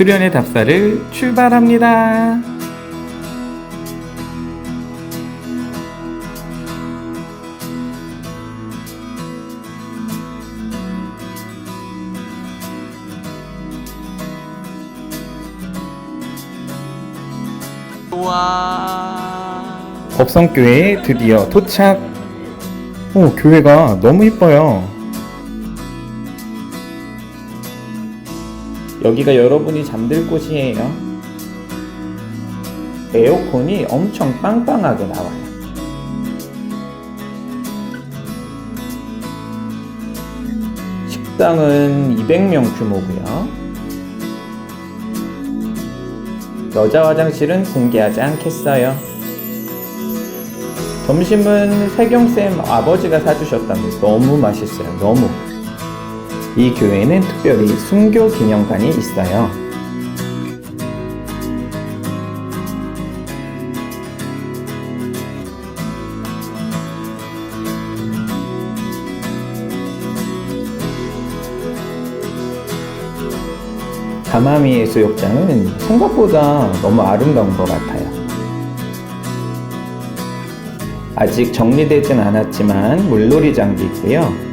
수련의 답사를 출발합니다. 와. 법성교회에 드디어 도착. 오, 교회가 너무 이뻐요. 여기가 여러분이 잠들 곳이에요. 에어컨이 엄청 빵빵하게 나와요. 식당은 200명 규모고요. 여자 화장실은 공개하지 않겠어요. 점심은 세경쌤 아버지가 사주셨답니다. 너무 맛있어요. 너무. 이 교회는 특별히 순교 기념관이 있어요. 다마미 해수욕장은 생각보다 너무 아름다운 것 같아요. 아직 정리되진 않았지만 물놀이 장도 있고요.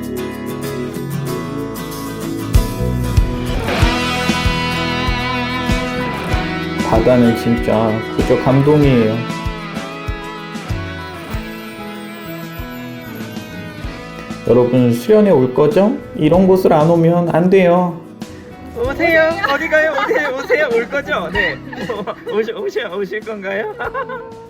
바다는 진짜 그저 감동이에요. 여러분 수련회 올 거죠? 이런 곳을 안 오면 안 돼요. 오세요. 어디 가요? 오세요. 오세요. 올 거죠? 네. 오시 오시 오실 건가요?